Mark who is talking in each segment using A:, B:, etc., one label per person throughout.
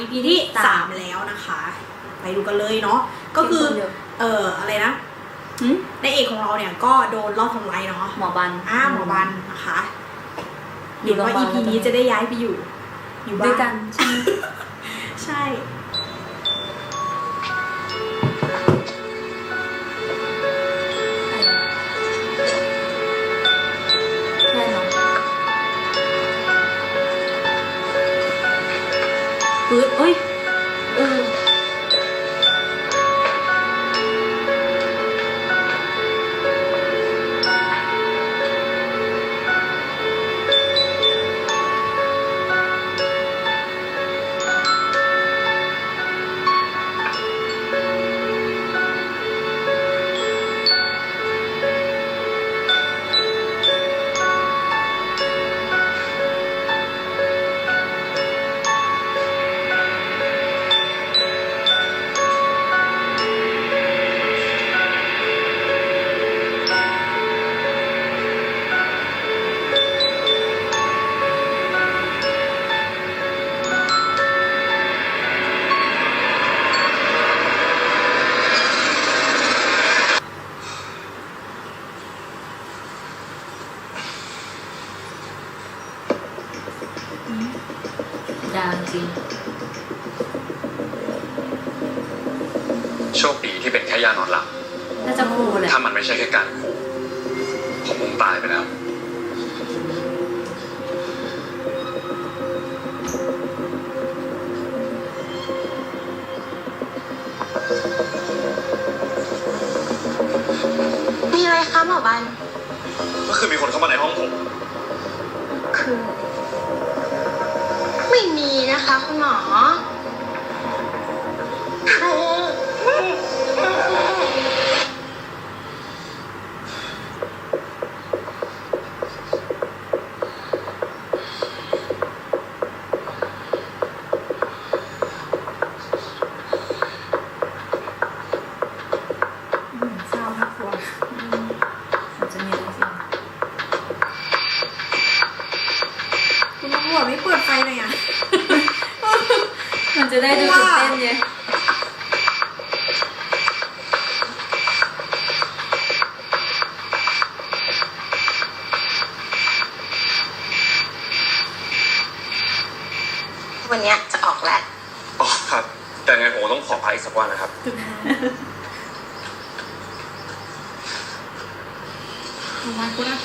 A: EP ที่
B: สาม
A: สามแล้วนะคะ ไปดูกันเลยเนาะก็คือ
B: เดี๋ยว
A: เอออะไรนะ
B: หืม
A: ในเอกของเราเนี่ยก็โดนรอบทำร้ายเนาะ
B: หมอบัน
A: อ้าหมอบันนะคะ
B: อยู่
A: เห็นว่า
B: โรงพยาบาล
A: EP นี้จะได้ย้ายไปอยู่ อยู่บ้า
B: ด้วย
A: น
B: กันใช่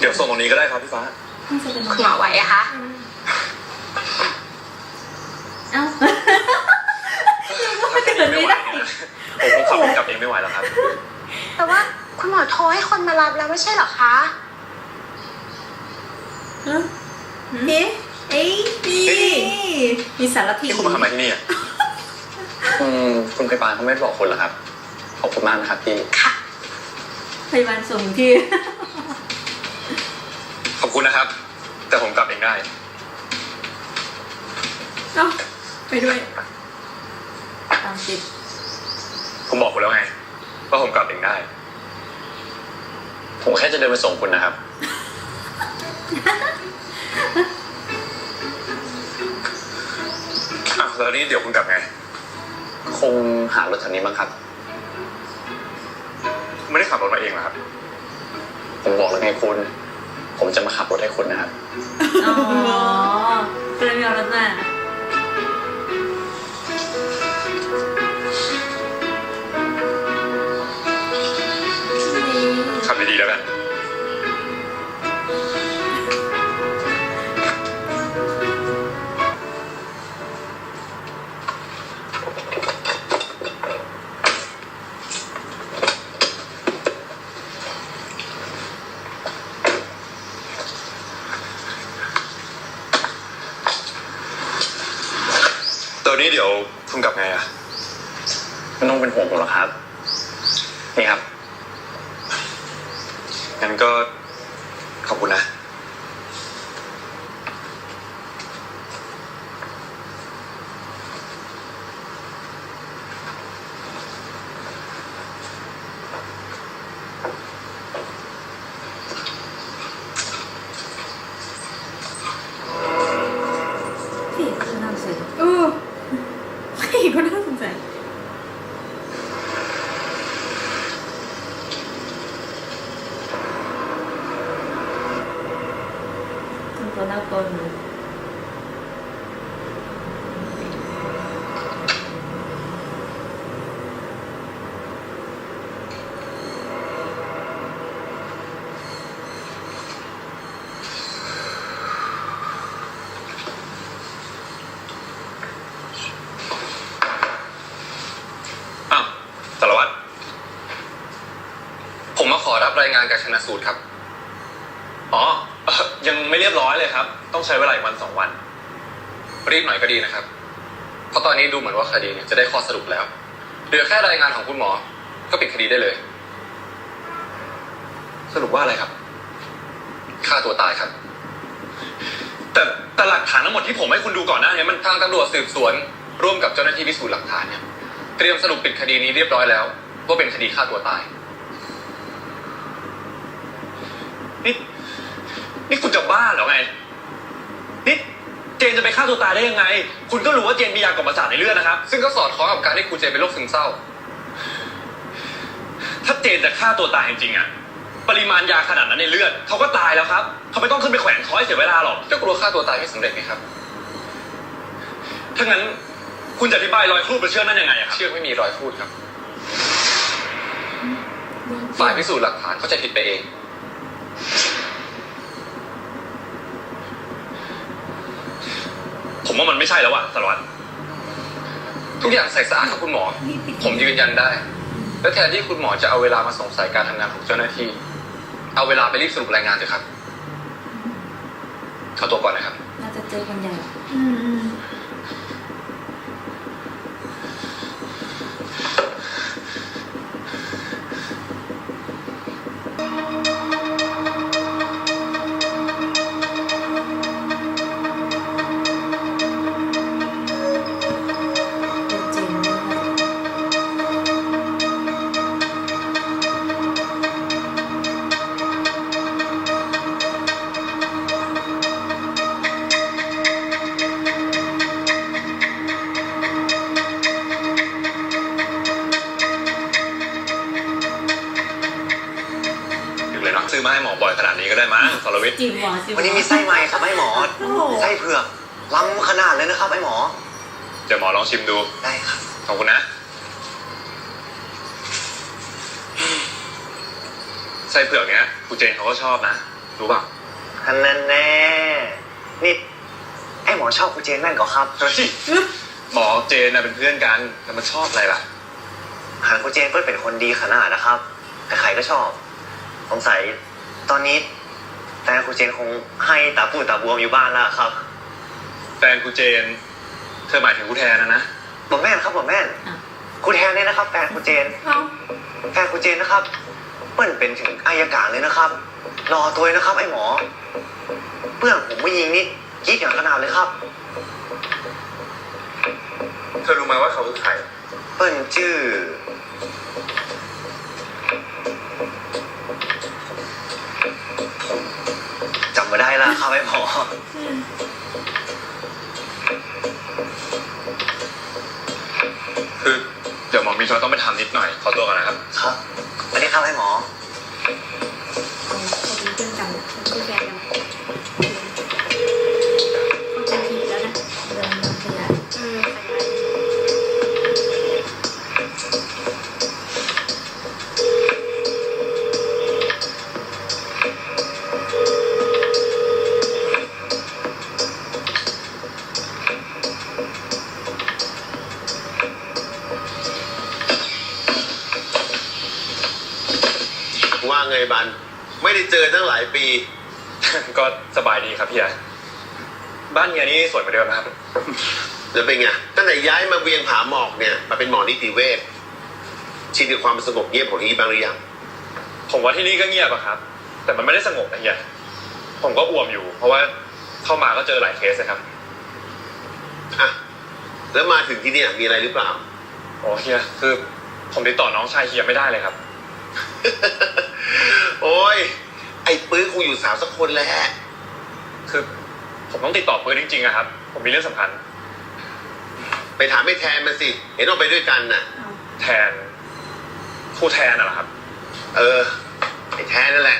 A: ดี๋ย
C: ว
B: ส่ง
C: ตรงนี้ก็ได้ครับพี่ฟ้า
B: น่าจะเป็น
D: คุณหมอไหวอะคะ
B: เอ้า
C: ถ้าแค่นี้ไม่ไหวเนี่ยผมคงขับรถกลับเองไม่ไหวแล้วครับ
D: แต่ว่าคุณหมอโทรให้คนมารับแล้วไม่ใช่เหรอคะ
A: เอ๊ะเอ้ยนี่
C: เอ๊ะ
A: มีสารถี
C: นี่คุณมาทำอะไรที่นี่อะ
E: อืมคุณพยาบาลเขาไม่บอกคุณเหรอครับ ขอบคุณมากนะครับพี่
D: ค่ะ
B: พยาบาลส่งที่
C: แต่ผมกลับเองได้
A: เอ้าไปด้วย
B: ตามติด
C: ผมบอกคุณแล้วไงว่าผมกลับเองได้
E: ผมแค่จะเดินไปส่งคุณนะครับ
C: อะแล้วนี่เดี๋ยวคุณกลับไง
E: คงหารถแถวนี้บ้างครับ
C: คุณไม่ได้ขับรถมาเองเหรอครับ
E: ผมบอกแล้วไงคุณ ผมจะมาขับรถให้คุณนะครับ
B: อ๋อก็เลยไม่เอารถมา
C: ขับดีๆแล้วกัน ตอนนี้เดี๋ยวคุณกลับไงอะ
E: ไม่ต้องเป็นห่วงผมหรอกครับ นี่ครับ
C: งั้นก็ รั
F: บรายงานการชนะสูตรครับ
C: อ๋อเอ่อยังไม่เรียบร้อยเลยครับ ต้องใช้เวลาอีกวันสองวัน
F: รีบหน่อยก็ดีนะครับ เพราะตอนนี้ดูเหมือนว่าคดีเนี่ยจะได้ข้อสรุปแล้ว เหลือแค่รายงานของคุณหมอ ก็ปิดคดีได้เลย
C: สรุปว่าอะไรครับ
F: ฆ่าตัวตายครับ
C: แต่แต่หลักฐานทั้งหมดที่ผมให้คุณดูก่อนหน้านี้มัน
F: ทางตำรวจสืบสวน ร่วมกับเจ้าหน้าที่พิสูจน์หลักฐานเนี่ย เตรียมสรุปปิดคดีนี้เรียบร้อยแล้ว ว่าเป็นคดีฆ่าตัวตาย
C: นี่นี่คุณจะบ้าเหรอไงนี่เจนจะไปฆ่าตัวตายได้ยังไง คุณก็รู้ว่าเจนมียากล่อมประสาทในเลือดนะครับ
F: ซึ่งก็สอดคล้องกับการที่ครูเจนเป็นโรคซึมเศร้า
C: ถ้าเจนจะฆ่าตัวตายจริงๆอะปริมาณยาขนาดนั้นในเลือดเขาก็ตายแล้วครับเขาไม่ต้องขึ้นไปแขวนคอให้เสียเวลาหรอก
F: เจ้ากลัวฆ่าตัวตายไม่สำเร็จไหมครับ
C: ถ้างั้นคุณจะอธิบายรอยครูดบนเชือกนั่นยังไงอะครับ
F: เชือกไม่มีรอยพูดครับ ฝ่ายพิสูจน์หลักฐานเขาใจะผิดไปเอง
C: ผมว่ามันไม่ใช่แล้วอะสารวัตร
F: ทุกอย่างใส่สะอาดครับคุณหมอ ผมยืนยันได้ และแทนที่คุณหมอจะเอาเวลามาสงสัยการทำงานของเจ้าหน้าที่ เอาเวลาไปรีบสรุปรายงานเถอะครับขอตัวก่อนนะครับ
B: น่าจะเจอกันใหญ่
A: อืม
C: ได้มั้งสรวิทย์
B: จีบหมอจีบหมอ
G: วันนี้มีไส้ใหม่ครับไอ้หมอ
A: โอ้โห
G: ไส้เผือกล้ำขนาดเลยนะครับไอ้หมอ
C: เดี๋ยวหมอลองชิมดู
G: ได้ครับ
C: ขอบคุณนะไส้เผือกเนี้ยครูเจนเขาก็ชอบนะรู้เปล่า
G: อันนั้นแน่นี่ไอ้หมอชอบคุณเจนนั่นก็ครับ
C: เฮ้ยหมอเจนน่ะเป็นเพื่อนกันแต่มันชอบอะไรล่ะ
G: หากคุณเจนเพิ่นเป็นคนดีขนาดนะครับใครๆก็ชอบ สงสัยตอนนี้ แฟนคุณเจนคงให้ตาปูตาบวมอยู่บ้านแล้วครับ
C: แฟนครูเจน เธอหมายถึงครูแทนนะนะ
G: บอกแม่นครับบอกแม่น
B: อะ
G: คุณแทนเนี่ยนะครับ แฟนคุณเจน
A: เอา
G: แฟนคุณเจนนะครับเปิ้นเป็นถึงอายการเลยนะครับ รอตัวเลยนะครับ ไอ้หมอ เพื่อนผมไม่ยิงนี่คิดอย่างขนาดเลยครับ
C: เธอรู้ไหมว่าเขาคือใคร
G: เปิ้นชื่อ จำไม่ได้แล้วครับไอ้หมอ
A: อืม
C: คือเดี๋ยวหมอมีธุระต้องไปทำนิดหน่อยขอตัวก่อนนะครับ
G: ครับสวัสดีครับไอ้หมอ
H: บ้า
C: นเฮียนี่สวยเหมือนเดิมนะครับ
H: แล้วเป็นไงตั้งแต่ย้ายมาเวียงผาหมอกเนี่ยมาเป็นหมอนิติเวชชินกับความสงบเงียบของที่นี่บ้างหรือยัง
C: ผมว่าที่นี่ก็เงียบอะครับ แต่มันไม่ได้สงบนะเฮียผมก็อ่วมอยู่ เพราะว่าเข้ามาก็เจอหลายเคสนะครับ
H: อะแล้วมาถึงที่เนี่ยมีอะไรหรือเปล่า
C: โอ้เฮียคือ ผมติดต่อน้องชายเฮียไม่ได้เลยครับ
H: โอ้ยไอ้ปื้อคงอยู่สาวสักคนแหละ
C: คือ ผมต้องติดต่อเพื่อนจริงๆอะครับ ผมมีเรื่องสำคัญ
H: ไปถามไอ้แทนมาสิ เห็นออกไปด้วยกันน่ะ
A: เอา
C: แทนครูแทนน่ะเหรอครับ
H: เออ ไอ้แทนนั่นแหละ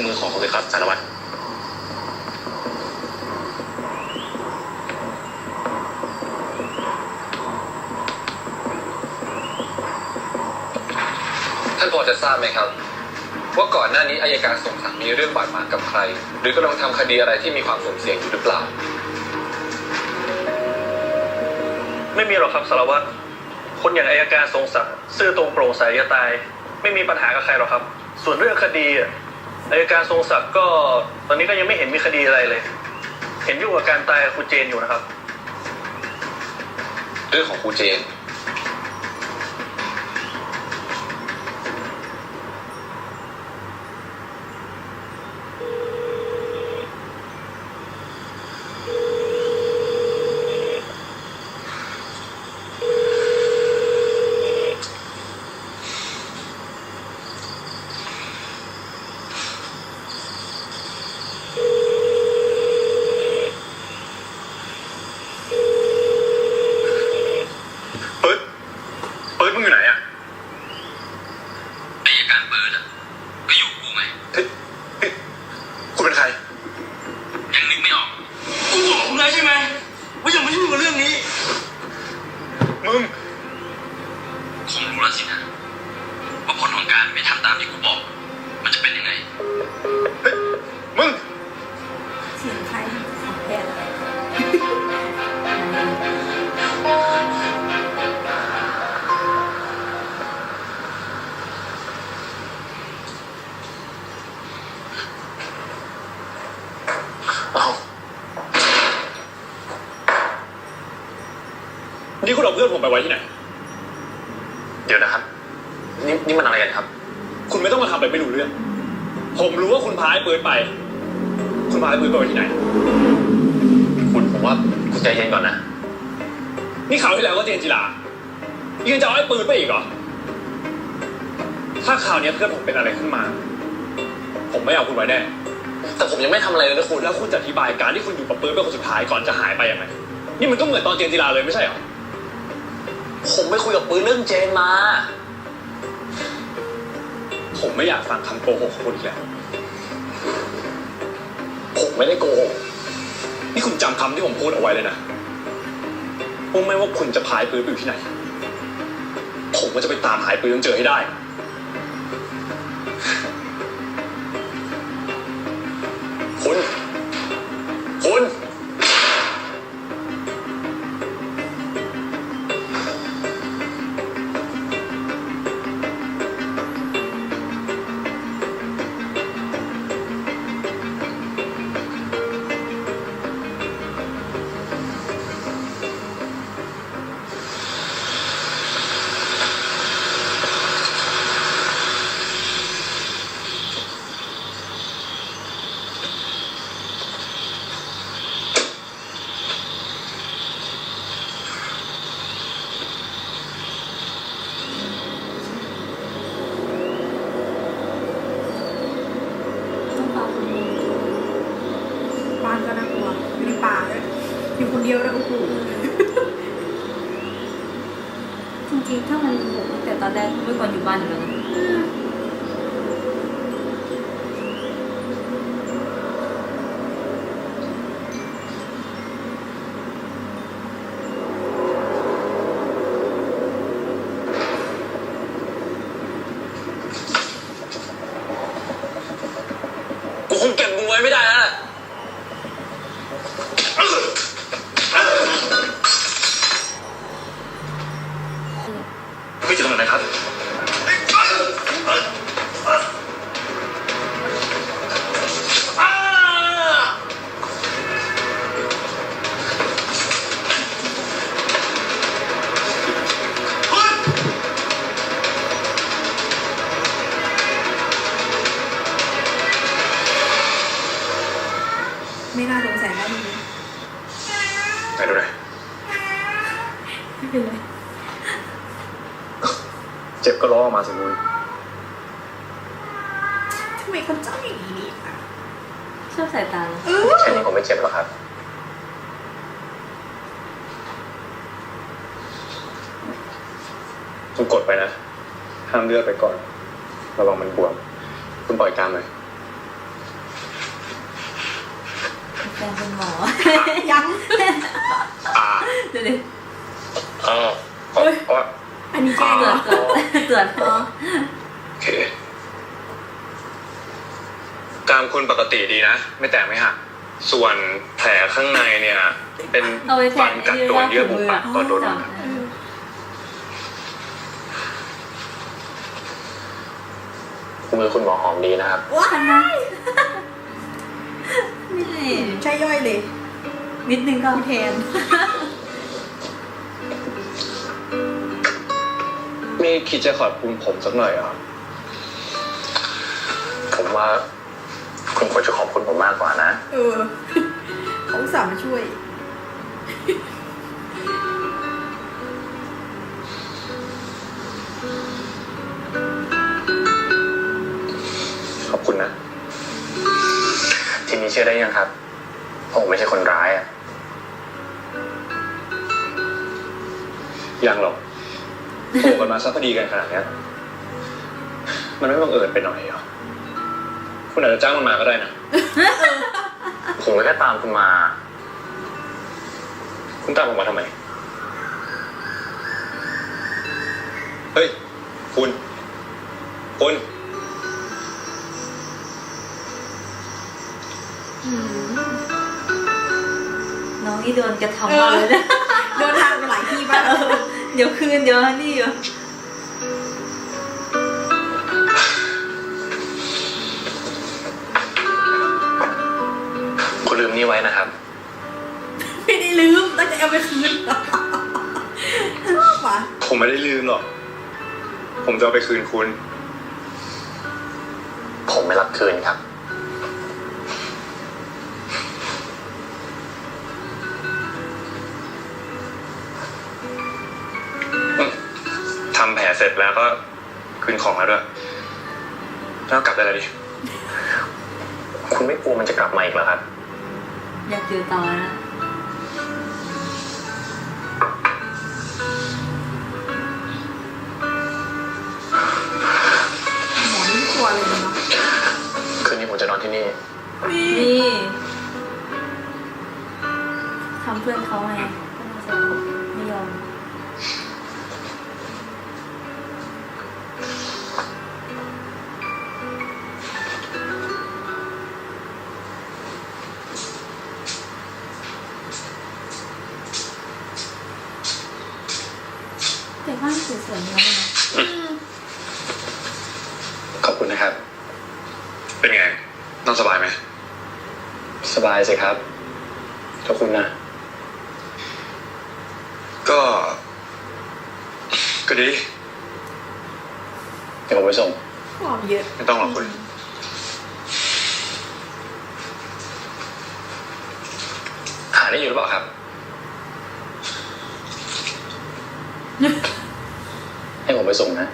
C: ด
B: และรอยนิ้วมือของเลยครับสารวัตร
F: ท่านพอจะทราบไหมครับ ว่าก่อนหน้านี้อายการสงสัยมีเรื่องบาดหมางกับใคร หรือกำลังทำคดีอะไรที่มีความสุ่มเสี่ยงอยู่หรือเปล่า
E: ไม่มีหรอกครับสารวัตรคนอย่างอายการทรงศักดิ์ซื่อตรงโปร่งใสจะตาย ไม่มีปัญหากับใครหรอกครับ ส่วนเรื่องคดี อะอายการทรงศักดิ์ก็ตอนนี้ก็ยังไม่เห็นมีคดีอะไรเลย เห็นยุ่งกับการตายของครู
F: เจน
C: อยู่นะครั
E: บ เรื่อง
F: ของ
I: ค
C: รูเจน คุณ
B: ผมว่าคุณใจเย็นก่อนนะ
C: นี่ข่าวที่แล้วก็เจนจิลายังจะเอาไอ้ปืนไปอีกเหรอ ถ้าข่าวเนี้ยเพื่อนผมเป็นอะไรขึ้นมา ผมไม่เอาคุณไว้แน่
B: แต่ผมยังไม่ทำอะไรเลยนะคุณ
C: แล้วคุณจะอธิบายการที่คุณอยู่กับปืนเป็นคนสุดท้ายก่อนจะหายไปยังไง นี่มันก็เหมือนตอนเจนจิลาเลยไม่ใช่เหรอ
B: ผมไม่คุยกับปืนเรื่องเจนมา
C: ผมไม่อยากฟังคำโกหกของคุณอีกแล้ว
B: ผมไม่ได้โกหก
C: นี่คุณจำคำที่ผมพูดเอาไว้เลยนะว่าไม่ว่าคุณจะพายปืนไปอยู่ที่ไหน ผมก็จะไปตามหายปืนจนเจอให้ได้
B: คุณ คุณ
J: นี้นี่อะ
B: ชอบสายตาเลย
A: เออ
E: แค่นี้ผมไม่เจ็บหรอกครับ
C: คุณกดไปนะ ห้ามเลือดไปก่อน ระวังมันบวม คุณปล่อยกล้ามเลย
B: แฟนเป็นหมอ
A: ยัง
C: อ่า
B: เดี๋ยวดิ
C: อ๋อเพราะเพราะ
A: อันนี้แกล้ง
B: ตร
A: เห
B: ว
A: ร
B: จ
A: อ
B: ก่อนตรวจพอ
C: โอเค กล้ามคุณปกติดีนะ ไม่แตกไม่หักส่วนแผลข้างในเนี่ย เป็น
B: เอาไปแท
C: ฟั
B: น
C: น
B: ไอ้
C: กัด
B: ที่
C: โดนเยื่อบุปากตอนโดน
B: จับ
E: มือคุณหมอหอมดีนะครับ
A: ว้า
B: อันนั้นนี่
A: ใช่ย่อยเลย
B: นิดนึงก็
A: แทน
C: ไม่คิดจะขอบคุณผมสักหน่อยเหรอ
E: ผมว่า คุณควรจะขอบคุณผมมากกว่านะ
A: เออเขาอุตสามมาช่วย
C: ขอบคุณนะ
E: ทีนี้เชื่อได้ยังครับผมไม่ใช่คนร้ายอะ
C: ยังหรอกโผล่กันมาซักพอดีกันขนาดเนี้ย มันไม่บังเอิญไปหน่อยเหรอ คุณอาจจะจ้างมันมาก็ได้นะ
E: ผมก็แค่ตามคุณมา
C: คุณตามผมมาทำไม เฮ้ย คุณ คุณ
B: น้องนี่โดนกระทำมาเลยนะ
A: เดินทางไปหลายที่บ้าง
B: เออเดี๋ยวคืนเดี๋ยวนี่อยู่
E: คุณลืมนี่ไว้นะครับ
A: ไม่ได้ลืมตั้งใจเอาไปคืนชอบว่ะ
C: ผมไม่ได้ลืมหรอก ผมจะเอาไปคืนคุณ
E: ผมไม่รับคืนครับ
C: ทำแผลเสร็จแล้วก็คืนของแล้วด้วยแล้วกลับได้เลยดิ
E: คุณไม่กลัวมันจะกลับมาอีกเหรอครับ
B: อยากเจอต่อนะ
A: หมอนี่กลัวเลยเนาะ
E: คืนนี้ผมจะนอนที่นี่
A: นี่
B: นี่ทำเพื่อนเขาไงก็น่าจะไม่ยอม ส่
C: งนะ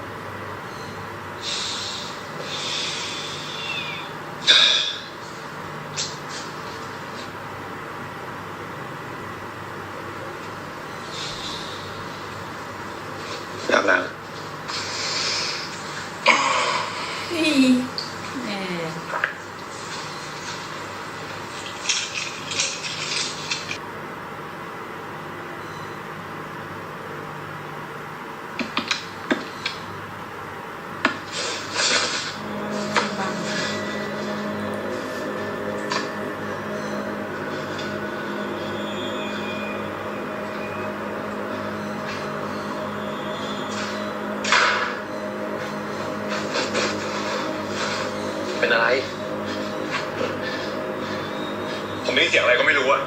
E: ได้ยิน
B: เสี
C: ยงอะไรก็ไม่รู้อะ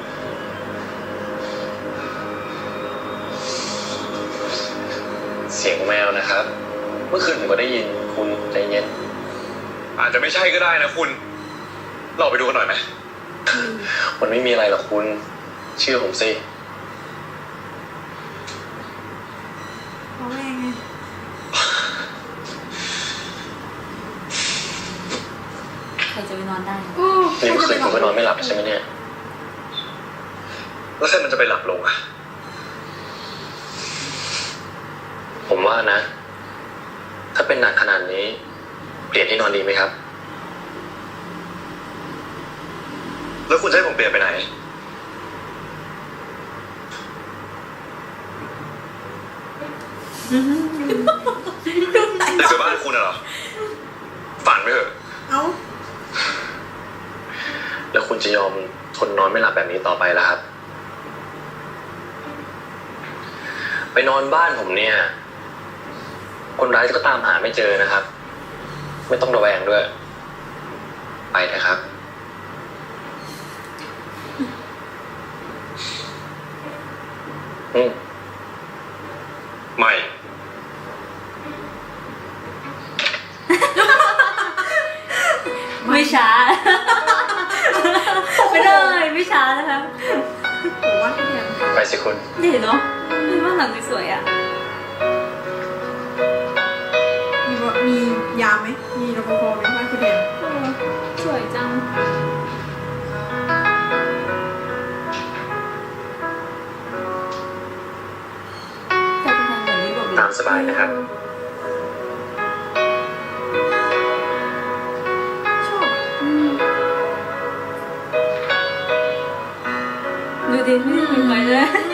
E: เสียงแมวนะครับ เมื่อคืนผมก็ได้ยินคุณใจเย็น
C: อาจจะไม่ใช่ก็ได้นะคุณ เราไปดูกันหน่อยไหม
E: คมันไม่มีอะไรหรอกคุณ เชื่อผมสิ
A: เขาแม่งไง
B: ใครจะไปนอนได้
A: โอ้
E: นี่เมื่อคืนคุณก็นอนไม่หลับใช่ไหมเนี่ย
C: แล้วใครมันจะไปหลับลงอะ
E: ผมว่านะ ถ้าเป็นหนักขนาดนี้ เปลี่ยนที่นอนดีไหมครับ
C: แล้วคุณจะให้ผมเปลี่ยนไปไหน
A: ดูไหน
C: ได้ไปบ้านคุณน่ะเหรอ ฝันไปเถอะ
A: เอ้า
E: แล้วคุณจะยอมทนนอนไม่หลับแบบนี้ต่อไปแล้วครับ ไปนอนบ้านผมเนี่ย คนร้ายก็ตามหาไม่เจอนะครับ ไม่ต้องระแวงด้วย ไปเถอะครับ อืม
C: ไม่
B: ไม่ช้า ไม่ได้ไม่ช้านะคะ
A: ผมว่าพี่แดง
E: ไปสิคุณ
B: ดีเนาะมันว่า หลังสวยๆอะ
A: มีบมียามไหม มีรปภไหมบ้านพี่แดง
B: เออสวยจังแต่ไปทางเหมือนที่บอกเลย
E: ตามสบายนะครับ
A: ชอบ
B: อืมดูดิไม่มีไฟเลย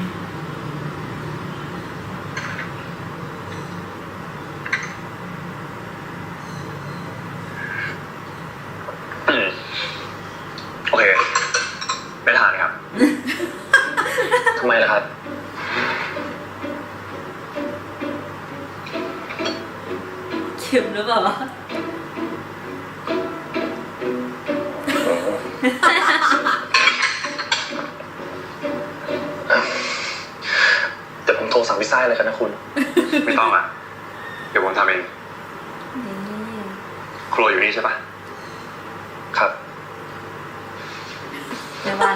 E: คุณ
C: ไม่ต้องอะ เดี๋ยวผมทำเอง
B: นี่
C: ครัวอยู่นี่ใช่ปะ
E: ครับ
B: ในบ้าน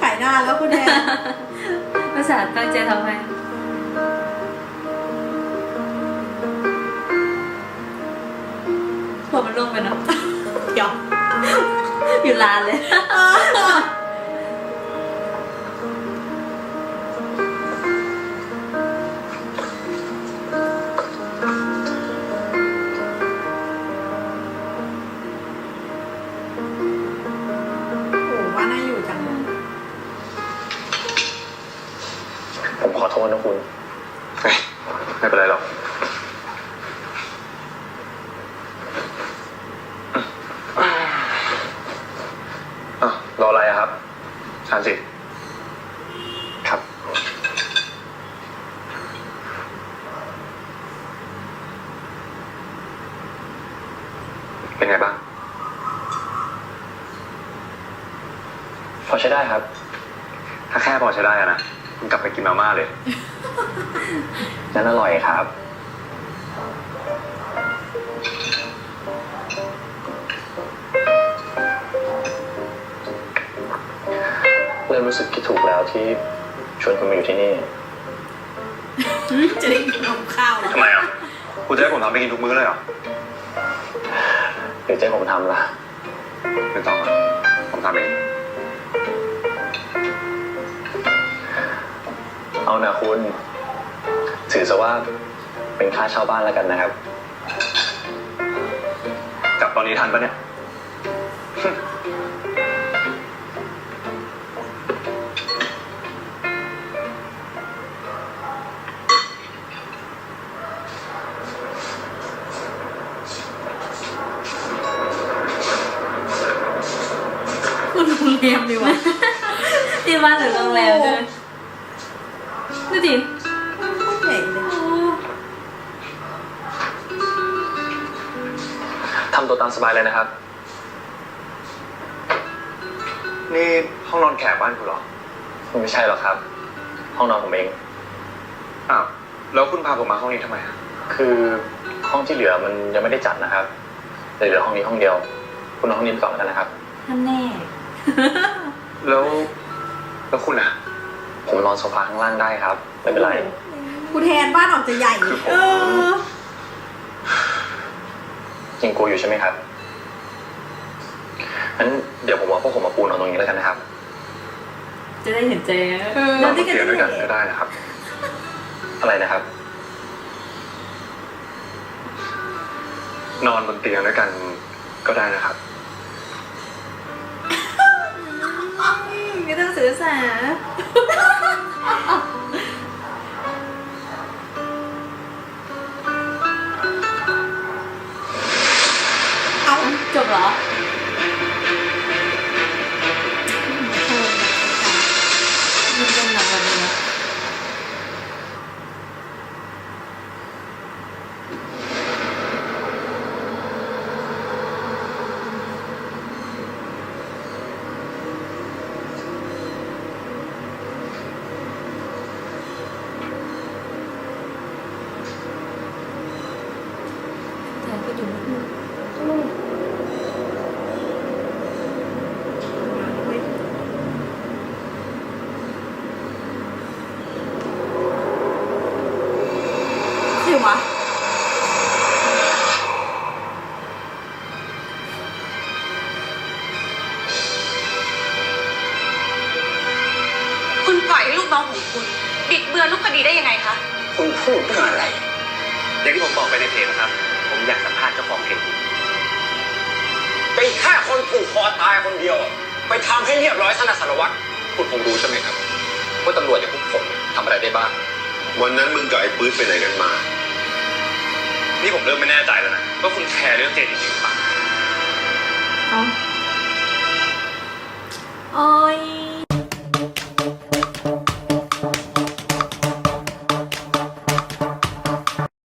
A: ขายหน้าแล้วคุณแดง
B: ภาษาตั้งใจทำให้พอมันลงไปเนาะ
A: เดี๋ยว
B: อยู่ลานเลย
E: ษนะคุณ
C: เฮ้ยไม่เป็นไรหรอก อะรออะไรอะครับทานสิ
E: ครับ
C: เป็นไงบ้าง
E: พอใช้ได้ครับ
C: ถ้าแค่พอใช้ได้อะนะคุณ กลับไปกินมาม่าเลย
E: นั้นอร่อยครับ เริ่มรู้สึกคิดถูกแล้วที่ชวนคุณมาอยู่ที่นี่
A: จะได้กินนมข้าวแล้ว
C: ทำไมอะ คุณจะให้ผมทำไปกินทุกมื้อเลยเหรอ
E: หรือจะให้ผมทำล่ะ
C: ไม่ต้องอะผมทำเอง
E: เอานะคุณ ถือซะว่าเป็นค่าเช่าบ้านแล้วกันนะครับ
C: กลับตอนนี้ทันปะเนี่ย
A: โรงแรมดีกว่า
B: ที่บ้านหรือโรงแรมด้วย ดูดิ
A: ใหญ่เลย
B: โอ้
E: ทำตัวตามสบายเลยนะครับ
C: นี่ห้องนอนแขกบ้านคุณเหรอ
E: ไม่ใช่หรอกครับ ห้องนอนผมเอง
C: อ้าวแล้วคุณพาผมมาห้องนี้ทำไมอะ
E: คือห้องที่เหลือมันยังไม่ได้จัดนะครับแต่เหลือห้องนี้ห้องเดียว คุณนอนห้องนี้ไปก่อนแล้วกันนะครับ
B: ท่านแน่
C: แล้วแล้วคุณอะ
E: ผมนอนโซฟาข้างล่างได้ครับ ไม่เป็นไร
A: กูแทนบ้านออกจะใหญ่เออ
E: ยังกลัวอยู่ใช่ไหมครับงั้นเดี๋ยวผมว่าพวกผมมาปูนอนตรงนี้แล้วกันนะครับ
B: จะได้เห็นเจ๊
A: เออ น
C: อนบ
A: ที่
C: น
A: กัน
C: เตียงด้วยกัน
A: ได้
C: ก็ได้นะครับ
E: อะไรนะครับ
C: นอนบนเตียงด้วยกันก็ได้นะครับ
B: ไม่ต้องสื่อสาร
A: เอา
B: จ